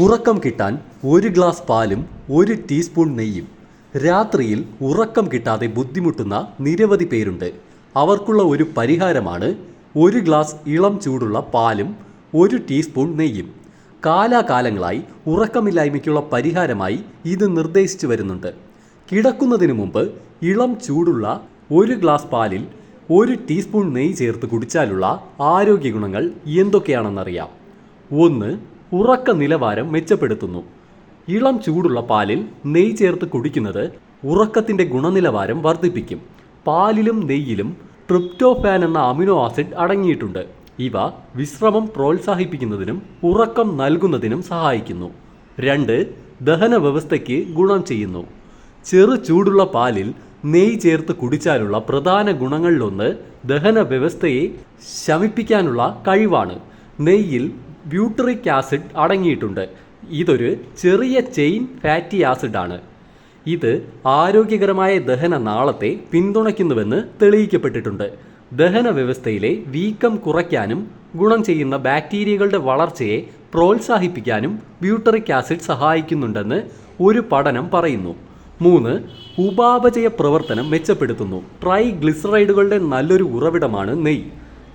ഉറക്കം കിട്ടാൻ ഒരു ഗ്ലാസ് പാലും ഒരു ടീസ്പൂൺ നെയ്യും. രാത്രിയിൽ ഉറക്കം കിട്ടാതെ ബുദ്ധിമുട്ടുന്ന നിരവധി പേരുണ്ട്. അവർക്കുള്ള ഒരു പരിഹാരമാണ് ഒരു ഗ്ലാസ് ഇളം ചൂടുള്ള പാലും ഒരു ടീസ്പൂൺ നെയ്യും. കാലാകാലങ്ങളായി ഉറക്കമില്ലായ്മയ്ക്കുള്ള പരിഹാരമായി ഇത് നിർദ്ദേശിച്ചു വരുന്നുണ്ട്. കിടക്കുന്നതിന് മുമ്പ് ഇളം ചൂടുള്ള ഒരു ഗ്ലാസ് പാലിൽ ഒരു ടീസ്പൂൺ നെയ്യ് ചേർത്ത് കുടിച്ചാലുള്ള ആരോഗ്യ ഗുണങ്ങൾ എന്തൊക്കെയാണെന്നറിയാം. ഒന്ന് ഉറക്ക നിലവാരം മെച്ചപ്പെടുത്തുന്നു. ഇളം ചൂടുള്ള പാലിൽ നെയ് ചേർത്ത് കുടിക്കുന്നത് ഉറക്കത്തിന്റെ ഗുണനിലവാരം വർദ്ധിപ്പിക്കും. പാലിലും നെയ്യിലും ട്രിപ്റ്റോഫാൻ എന്ന അമിനോ ആസിഡ് അടങ്ങിയിട്ടുണ്ട്. ഇവ വിശ്രമം പ്രോത്സാഹിപ്പിക്കുന്നതിനും ഉറക്കം നൽകുന്നതിനും സഹായിക്കുന്നു. രണ്ട് ദഹന വ്യവസ്ഥയ്ക്ക് ഗുണം ചെയ്യുന്നു. ചെറു ചൂടുള്ള പാലിൽ നെയ് ചേർത്ത് കുടിച്ചാലുള്ള പ്രധാന ഗുണങ്ങളിലൊന്ന് ദഹന വ്യവസ്ഥയെ ശമിപ്പിക്കാനുള്ള കഴിവാണ്. നെയ്യിൽ ബ്യൂട്ടറിക് ആസിഡ് അടങ്ങിയിട്ടുണ്ട്. ഇതൊരു ചെറിയ ചെയിൻ ഫാറ്റി ആസിഡാണ്. ഇത് ആരോഗ്യകരമായ ദഹന നാളത്തെ പിന്തുണയ്ക്കുന്നുവെന്ന് തെളിയിക്കപ്പെട്ടിട്ടുണ്ട്. ദഹന വ്യവസ്ഥയിലെ വീക്കം കുറയ്ക്കാനും ഗുണം ചെയ്യുന്ന ബാക്ടീരിയകളുടെ വളർച്ചയെ പ്രോത്സാഹിപ്പിക്കാനും ബ്യൂട്ടറിക് ആസിഡ് സഹായിക്കുന്നുണ്ടെന്ന് ഒരു പഠനം പറയുന്നു. മൂന്ന് ഉപാപചയ പ്രവർത്തനം മെച്ചപ്പെടുത്തുന്നു. ട്രൈ ഗ്ലിസറൈഡുകളുടെ നല്ലൊരു ഉറവിടമാണ് നെയ്യ്.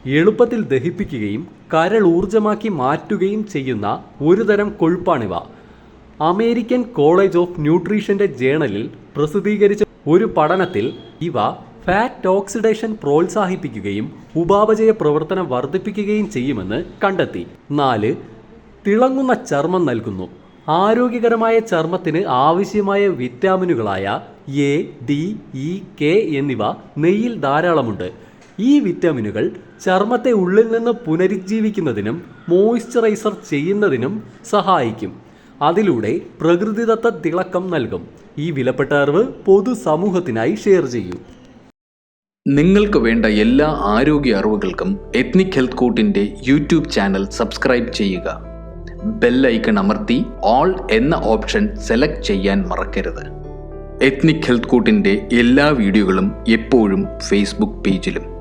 എളുപ്പത്തിൽ ദഹിപ്പിക്കുകയും കരൾ ഊർജമാക്കി മാറ്റുകയും ചെയ്യുന്ന ഒരുതരം കൊഴുപ്പാണിവ. അമേരിക്കൻ കോളേജ് ഓഫ് ന്യൂട്രീഷന്റെ ജേണലിൽ പ്രസിദ്ധീകരിച്ച ഒരു പഠനത്തിൽ ഇവ ഫാറ്റ് ഓക്സിഡേഷൻ പ്രോത്സാഹിപ്പിക്കുകയും ഉപാപചയ പ്രവർത്തനം വർദ്ധിപ്പിക്കുകയും ചെയ്യുമെന്ന് കണ്ടെത്തി. നാല് തിളങ്ങുന്ന ചർമ്മം നൽകുന്നു. ആരോഗ്യകരമായ ചർമ്മത്തിന് ആവശ്യമായ വിറ്റാമിനുകളായ എ ഡി ഇ കെ എന്നിവ നെയ്യിൽ ധാരാളമുണ്ട്. ഈ വിറ്റാമിനുകൾ ചർമ്മത്തെ ഉള്ളിൽ നിന്ന് പുനരുജ്ജീവിക്കുന്നതിനും മോയ്സ്ചറൈസർ ചെയ്യുന്നതിനും സഹായിക്കും. അതിലൂടെ പ്രകൃതിദത്ത തിളക്കം നൽകും. ഈ വിലപ്പെട്ട അറിവ് പൊതുസമൂഹത്തിനായി ഷെയർ ചെയ്യൂ. നിങ്ങൾക്ക് വേണ്ട എല്ലാ ആരോഗ്യ അറിവുകൾക്കും എത്നിക് ഹെൽത്ത് കോട്ടിന്റെ യൂട്യൂബ് ചാനൽ സബ്സ്ക്രൈബ് ചെയ്യുക. ബെല്ലൈക്കൺ അമർത്തി ഓൾ എന്ന ഓപ്ഷൻ സെലക്ട് ചെയ്യാൻ മറക്കരുത്. എത്നിക് ഹെൽത്ത് കോട്ടിന്റെ എല്ലാ വീഡിയോകളും എപ്പോഴും ഫേസ്ബുക്ക് പേജിലും.